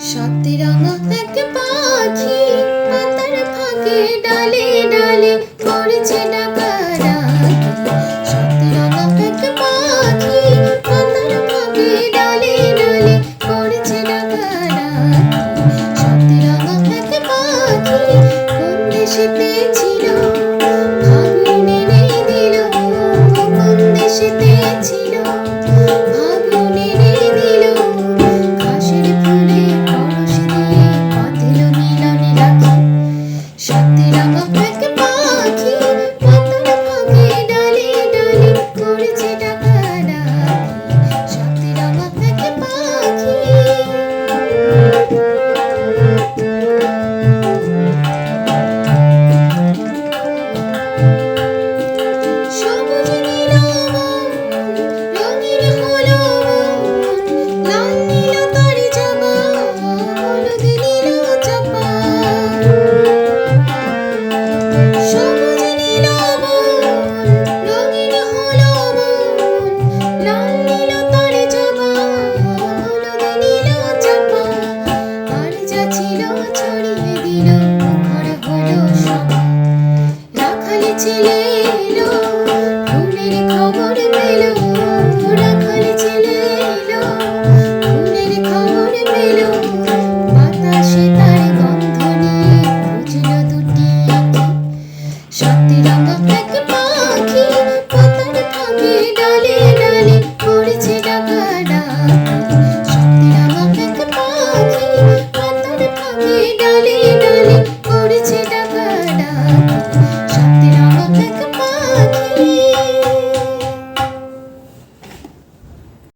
সতেরঙা এক পাখি, পাতার ফাঁকে ডালে ডালে করেছে ডাকাডাকি সতেরঙা এক পাখি, পাতার ফাঁকে ডালে ডালে করেছে ডাকাডাকি সতেরঙা এক পাখি, কোন দেশেতে ছেলে এলো ফুলের খবর পেল।